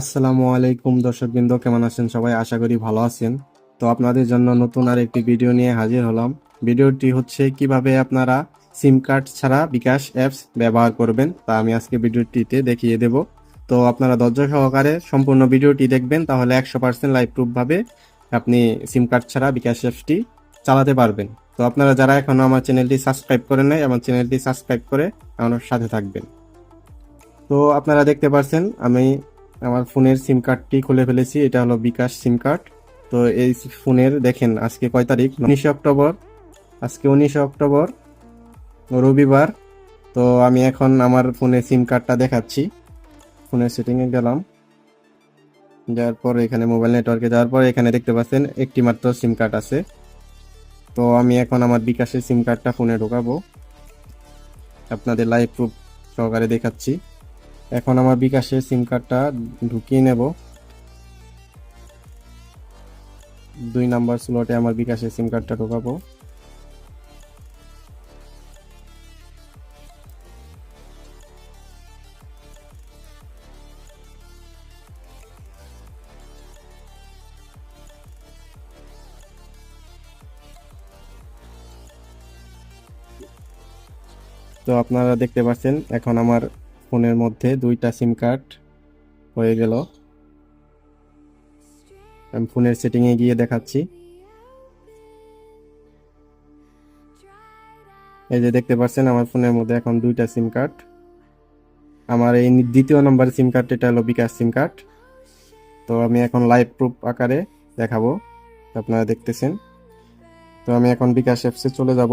আসসালামু আলাইকুম দর্শকবৃন্দ, কেমন আছেন সবাই? আশা করি ভালো আছেন। তো আপনাদের জন্য নতুন আর একটি ভিডিও নিয়ে হাজির হলাম। ভিডিওটি হচ্ছে কীভাবে আপনারা সিম কার্ড ছাড়া বিকাশ অ্যাপস ব্যবহার করবেন, তা আমি আজকে ভিডিওটিতে দেখিয়ে দেব। তো আপনারা ধৈর্য সহকারে সম্পূর্ণ ভিডিওটি দেখবেন, তাহলে একশো পার্সেন্ট লাইভ প্রুফভাবে আপনি সিম কার্ড ছাড়া বিকাশ অ্যাপসটি চালাতে পারবেন। তো আপনারা যারা এখনও আমার চ্যানেলটি সাবস্ক্রাইব করেন নাই, আমার চ্যানেলটি সাবস্ক্রাইব করে আমার সাথে থাকবেন। তো আপনারা দেখতে পাচ্ছেন আমি আমার ফোনের সিম কার্ডটি খুলে ফেলেছি, এটা হলো বিকাশ সিম কার্ড। তো এই ফোনের, দেখেন, আজকে কয় তারিখ? উনিশে অক্টোবর। আজকে উনিশে অক্টোবর, রবিবার। তো আমি এখন আমার ফোনে সিম কার্ডটা দেখাচ্ছি। ফোনের সেটিংয়ে গেলাম। যাওয়ার পর এখানে মোবাইল নেটওয়ার্কে যাওয়ার পর এখানে দেখতে পাচ্ছেন, একটি মাত্র সিম কার্ড আছে। তো আমি এখন আমার বিকাশের সিম কার্ডটা ফোনে ঢোকাবো। আপনাদের লাইভ প্রুফ সহকারে দেখাচ্ছি। এখন আমার বিকাশের সিম কার্ডটা ঢুকিয়ে নেব। দুই নাম্বার স্লটে আমার বিকাশের সিম কার্ডটা ঢোকাবো। তো আপনারা দেখতে পাচ্ছেন, এখন আমার ফোনের মধ্যে দুইটা সিম কার্ড হয়ে গেল। আমি ফোনের সেটিংয়ে গিয়ে দেখাচ্ছি। এই যে দেখতে পাচ্ছেন, আমার ফোনের মধ্যে এখন দুইটা সিম কার্ড। আমার এই দ্বিতীয় নম্বর সিম কার্ড, এটা হলো বিকাশ সিম কার্ড। তো আমি এখন লাইভ প্রুফ আকারে দেখাবো। আপনারা দেখতেছেন। তো আমি এখন বিকাশ অ্যাপসে চলে যাব।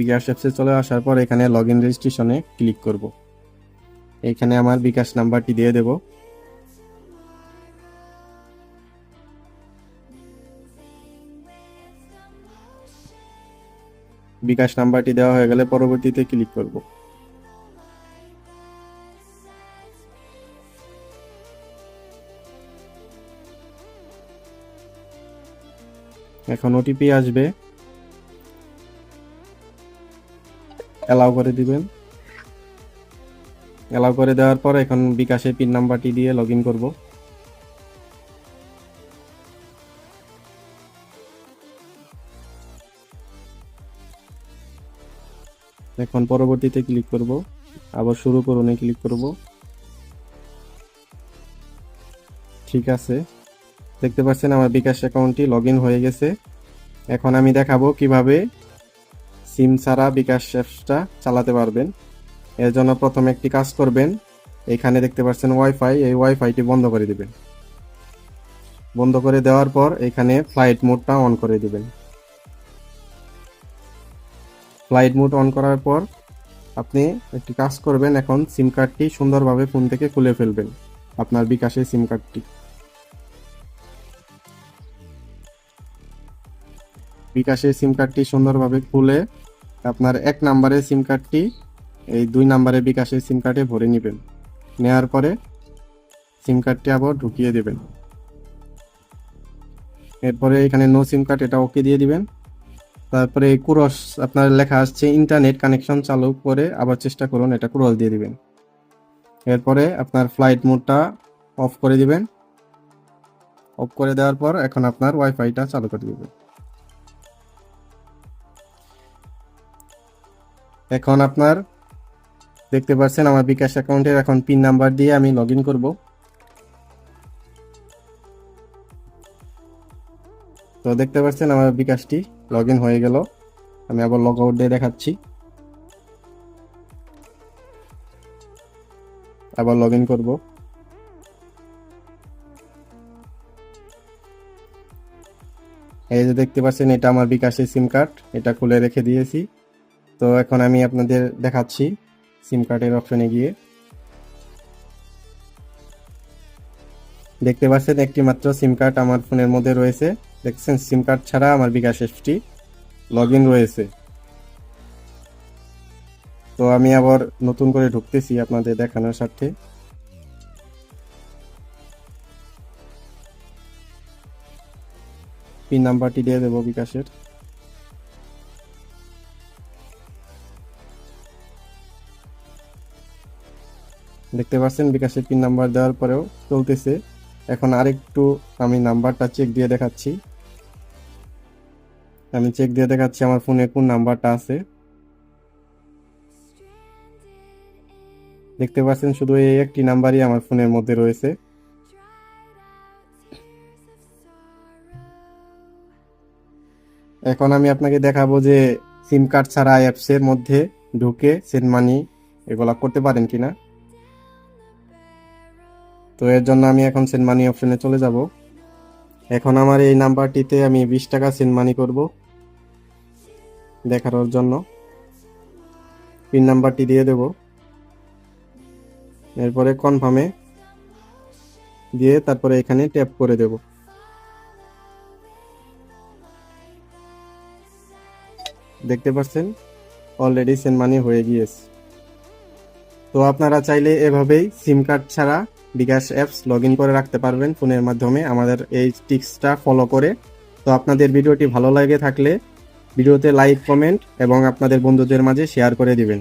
বিকাশ অ্যাপসে চলে আসার পর এখানে লগ ইন রেজিস্ট্রেশনে ক্লিক করব। এখানে আমার বিকাশ নাম্বারটি দিয়ে দেব। বিকাশ নাম্বারটি দেওয়া হয়ে গেলে পরবর্তীতে ক্লিক করব। এখন ওটিপি আসবে। অ্যালাউ করে দিবেন। অ্যালাউ করে দেওয়ার পর এখন বিকাশে পিন নাম্বারটি দিয়ে লগ ইন করব। এখন পরবর্তীতে ক্লিক করব। আবার শুরু করুন ক্লিক করব। ঠিক আছে। দেখতে পাচ্ছেন আমার বিকাশ অ্যাকাউন্টটি লগ হয়ে গেছে। এখন আমি দেখাবো কীভাবে সিম ছাড়া বিকাশ অ্যাপসটা চালাতে পারবেন। এর জন্য প্রথমে একটি কাজ করবেন, এখানে দেখতে পাচ্ছেন ওয়াইফাই এই ওয়াইফাইটি বন্ধ করে দিবেন। বন্ধ করে দেওয়ার পর এখানে ফ্লাইট মোডটা অন করে দিবেন। ফ্লাইট মোড অন করার পর আপনি একটি কাজ করবেন, এখন সিম কার্ডটি সুন্দরভাবে ফোন থেকে খুলে ফেলবেন, আপনার বিকাশের সিম কার্ডটি বিকাশের সিম কার্ডটি সুন্দরভাবে খুলে আপনার এক নাম্বারের সিম কার্ডটি এই দুই নাম্বারের বিকাশের সিম কার্ডে ভরে নেবেন। নেওয়ার পরে সিম কার্ডটি আবার ঢুকিয়ে দেবেন। এরপরে এখানে নো সিম কার্ড এটা ওকে দিয়ে দিবেন। তারপরে কুরস, আপনার লেখা আসছে ইন্টারনেট কানেকশন চালু করে আবার চেষ্টা করুন এটা কুরস দিয়ে দিবেন। এরপরে আপনার ফ্লাইট মোডটা অফ করে দিবেন। অফ করে দেওয়ার পর এখন আপনার ওয়াইফাইটা চালু করে দিবেন। এখন আপনার দেখতে পাচ্ছেন আমার বিকাশ অ্যাকাউন্টের এখন পিন নাম্বার দিয়ে আমি লগ ইন করব। তো দেখতে পাচ্ছেন আমার বিকাশটি লগ ইন হয়ে গেল। আমি আবার লগ আউট দিয়ে দেখাচ্ছি। আবার লগ ইন করব। এই যে দেখতে পাচ্ছেন, এটা আমার বিকাশের সিম কার্ড, এটা খুলে রেখে দিয়েছি। তো এখন আমি আপনাদের দেখাচ্ছি সিম কার্ডের অপশনে গিয়ে। দেখতে পাচ্ছেন একটি মাত্র সিম কার্ড আমার ফোনের মধ্যে রয়েছে। দেখছেন সিম কার্ড ছাড়া আমার বিকাশ এসটি লগ রয়েছে। তো আমি আবার নতুন করে ঢুকতেছি আপনাদের দেখানোর স্বার্থে। পিন নাম্বারটি দিয়ে দেবো বিকাশের। দেখতে পাচ্ছেন, বিকাশের পিন নাম্বার দেওয়ার পরেও চলতেছে। এখন আরেকটু আমি নাম্বারটা চেক দিয়ে দেখাচ্ছি। আমি চেক দিয়ে দেখাচ্ছি, আমার ফোনে কোন নাম্বারটা আছে। দেখতে পাচ্ছেন, শুধু এই একটি নাম্বারই আমার ফোনের মধ্যে রয়েছে। এখন আমি আপনাকে দেখাবো যে সিম কার্ড ছাড়া অ্যাপসের মধ্যে ঢুকে সেন্ড মানি এগুলা করতে পারেন কিনা। তো এর জন্য আমি এখন সেন্ড মানি অপশনে চলে যাব। এখন আমার এই নাম্বারটিতে আমি বিশ টাকা সেন্ড মানি করব দেখানোর জন্য। পিন নাম্বারটি দিয়ে দেব। এরপরে কনফার্মে দিয়ে তারপরে এখানে ট্যাপ করে দেব। দেখতে পাচ্ছেন? অলরেডি সেন্ড মানি হয়ে গিয়েছে। তো আপনারা চাইলে এভাবেই সিম কার্ড ছাড়া বিকাশ অ্যাপস লগ করে রাখতে পারবেন ফোনের মাধ্যমে আমাদের এই টিপসটা ফলো করে। তো আপনাদের ভিডিওটি ভালো লাগে থাকলে ভিডিওতে লাইক, কমেন্ট এবং আপনাদের বন্ধুদের মাঝে শেয়ার করে দিবেন।